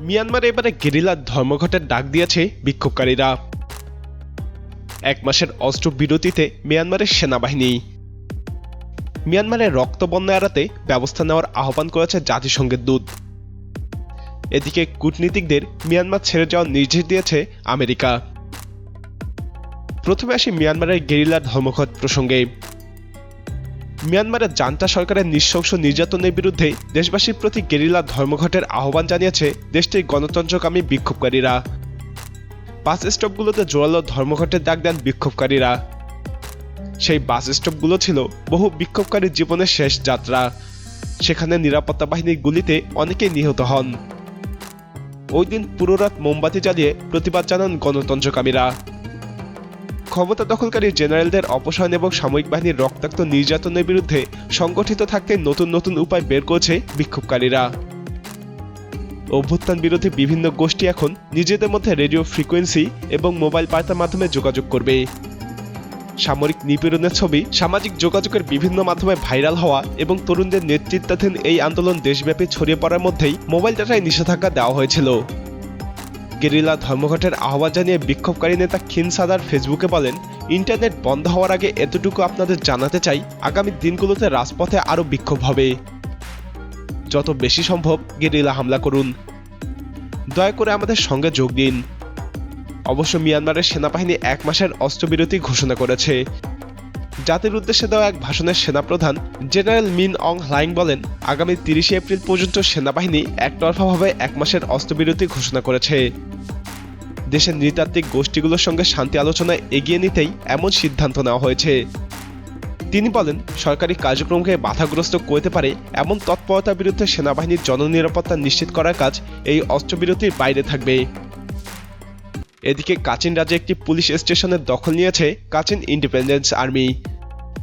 মিয়ানমারে এবারে গেরিলার ধর্মঘটের ডাক দিয়েছে বিক্ষোভকারীরা। এক মাসের অস্ত্র বিরতিতে মিয়ানমারের সেনাবাহিনী। মিয়ানমারের রক্তবন্যা এড়াতে ব্যবস্থা নেওয়ার আহ্বান করেছে জাতিসংঘের দূত। এদিকে কূটনীতিকদের মিয়ানমার ছেড়ে যাওয়ার নির্দেশ দিয়েছে আমেরিকা। প্রথমে আসি মিয়ানমারের গেরিলার ধর্মঘট প্রসঙ্গে। মিয়ানমারের জান্তা সরকারের নৃশংস নির্যাতনের বিরুদ্ধে দেশবাসীর প্রতি গেরিলা ধর্মঘটের আহ্বান জানিয়েছে দেশটির গণতন্ত্রকামী বিক্ষোভকারীরা। বাস স্টপগুলোতে জোরালো ধর্মঘটের ডাক দেন বিক্ষোভকারীরা। সেই বাস স্টপগুলো ছিল বহু বিক্ষোভকারীর জীবনের শেষ যাত্রা। সেখানে নিরাপত্তা বাহিনীর গুলিতে অনেকেই নিহত হন। ওই দিন পুরো রাত মোমবাতি জ্বালিয়ে প্রতিবাদ জানান গণতন্ত্রকামীরা। ক্ষমতা দখলকারী জেনারেলদের অপসারণ এবং সামরিক বাহিনীর রক্তাক্ত নির্যাতনের বিরুদ্ধে সংগঠিত থাকতে নতুন নতুন উপায় বের করছে বিক্ষোভকারীরা। অভ্যুত্থান বিরোধী বিভিন্ন গোষ্ঠী এখন নিজেদের মধ্যে রেডিও ফ্রিকোয়েন্সি এবং মোবাইল বার্তার মাধ্যমে যোগাযোগ করবে। সামরিক নিপীড়নের ছবি, সামাজিক যোগাযোগের বিভিন্ন মাধ্যমে ভাইরাল হওয়া এবং তরুণদের নেতৃত্বাধীন এই আন্দোলন দেশব্যাপী ছড়িয়ে পড়ার মধ্যেই মোবাইল ডাটায় নিষেধাজ্ঞা দেওয়া হয়েছিল। গেরিলা ধর্মঘটের আহ্বান জানিয়ে বিক্ষোভকারী নেতা খিন সাদার ফেসবুকে বলেন, ইন্টারনেট বন্ধ হওয়ার আগে এতটুকু আপনাদের জানাতে চাই, আগামী দিনগুলোতে রাজপথে আরও বিক্ষোভ হবে। যত বেশি সম্ভব গেরিলা হামলা করুন। দয়া করে আমাদের সঙ্গে যোগ দিন। অবশ্য মিয়ানমারের সেনাবাহিনী এক মাসের অস্ত্রবিরতি ঘোষণা করেছে। জাতির উদ্দেশ্যে দেওয়া এক ভাষণের সেনাপ্রধান জেনারেল মিন অং হ্লাইং বলেন, আগামী তিরিশে এপ্রিল পর্যন্ত সেনাবাহিনী একতরফাভাবে এক মাসের অস্ত্রবিরতি ঘোষণা করেছে। দেশের নৃতাত্ত্বিক গোষ্ঠীগুলোর সঙ্গে শান্তি আলোচনায় এগিয়ে নিতেই এমন সিদ্ধান্ত নেওয়া হয়েছে। তিনি বলেন, সরকারি কার্যক্রমকে বাধাগ্রস্ত করতে পারে এমন তৎপরতার বিরুদ্ধে সেনাবাহিনীর জননিরাপত্তা নিশ্চিত করার কাজ এই অস্ত্রবিরতির বাইরে থাকবে। এদিকে কাচিন রাজ্যে একটি পুলিশ স্টেশনের দখল নিয়েছে কাচিন ইন্ডিপেন্ডেন্স আর্মি।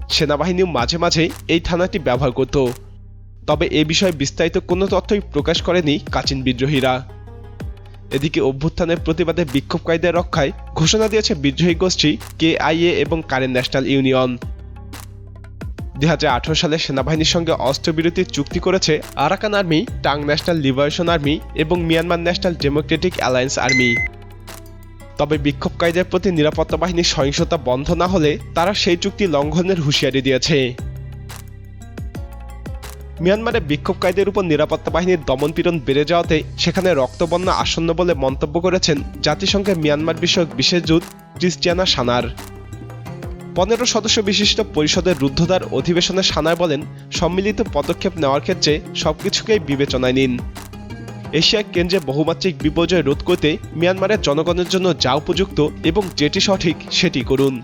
সেনাবাহিনীও মাঝে মাঝে এই থানাটি ব্যবহার করত। তবে এ বিষয়ে বিস্তারিত কোনো তথ্যই প্রকাশ করেনি কাচিন বিদ্রোহীরা। এদিকে অভ্যুত্থানের প্রতিবাদে বিক্ষোভকারীদের রক্ষায় ঘোষণা দিয়েছে বিদ্রোহী গোষ্ঠী কেআইএ এবং কারেন ন্যাশনাল ইউনিয়ন। দু হাজার আঠারো সালে সেনাবাহিনীর সঙ্গে অস্ত্রবিরতির চুক্তি করেছে Arakan army, Ta'ang national liberation army এবং Myanmar national democratic alliance army. তবে বিক্ষোভকারীদের প্রতি নিরাপত্তা বাহিনীর সহিংসতা বন্ধ না হলে তারা সেই চুক্তি লঙ্ঘনের হুঁশিয়ারি দিয়েছে। মিয়ানমারে বিক্ষোভকারীদের উপর নিরাপত্তা বাহিনীর দমনপীড়ন বেড়ে যাওয়াতে সেখানে রক্তবন্যা আসন্ন বলে মন্তব্য করেছেন জাতিসংঘের মিয়ানমার বিষয়ক বিশেষ দূত ক্রিস্টিয়ানা সানার। পনেরো সদস্য বিশিষ্ট পরিষদের রুদ্ধদ্বার অধিবেশনে সানার বলেন, সম্মিলিত পদক্ষেপ নেওয়ার ক্ষেত্রে সবকিছুকেই বিবেচনায় নিন। এশিয়া কেন্দ্রে বহুমাত্রিক বিপর্যয় রোধ করতে মিয়ানমারের জনগণের জন্য যা উপযুক্ত এবং যেটি সঠিক সেটি করুন।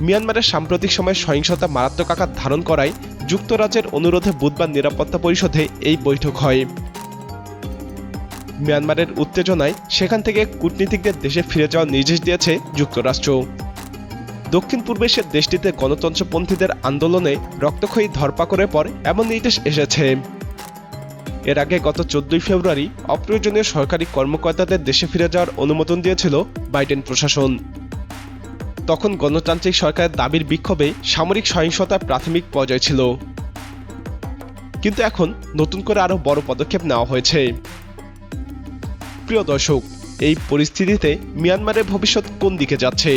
মিয়ানমারের সাম্প্রতিক সময়ে সহিংসতা মারাত্মক আকার ধারণ করায় যুক্তরাজ্যের অনুরোধে বুধবার নিরাপত্তা পরিষদে এই বৈঠক হয়। মিয়ানমারের উত্তেজনায় সেখান থেকে কূটনীতিকদের দেশে ফিরে যাওয়ার নির্দেশ দিয়েছে যুক্তরাষ্ট্র। দক্ষিণ পূর্ব এশিয়ার দেশটিতে গণতন্ত্রপন্থীদের আন্দোলনে রক্তক্ষয়ী ধরপাকড়ের পর এমন নির্দেশ এসেছে। এর আগে গত চোদ্দই ফেব্রুয়ারি অপ্রয়োজনীয় সরকারি কর্মকর্তাদের দেশে ফিরে যাওয়ার অনুমোদন দিয়েছিল বাইডেন প্রশাসন। তখন গণতান্ত্রিক সরকারের দাবির বিক্ষোভে সামরিক সহিংসতার প্রাথমিক পর্যায় ছিল। কিন্তু এখন নতুন করে আরও বড় পদক্ষেপ নেওয়া হয়েছে। প্রিয় দর্শক, এই পরিস্থিতিতে মিয়ানমারের ভবিষ্যৎ কোন দিকে যাচ্ছে?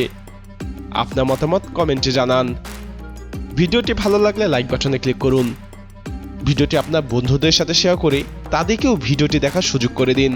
আপনার মতামত কমেন্টে জানান। ভিডিওটি ভালো লাগলে লাইক বাটনে ক্লিক করুন। ভিডিওটি আপনার বন্ধুদের সাথে শেয়ার করে তাদেরকেও ভিডিওটি দেখার সুযোগ করে দিন।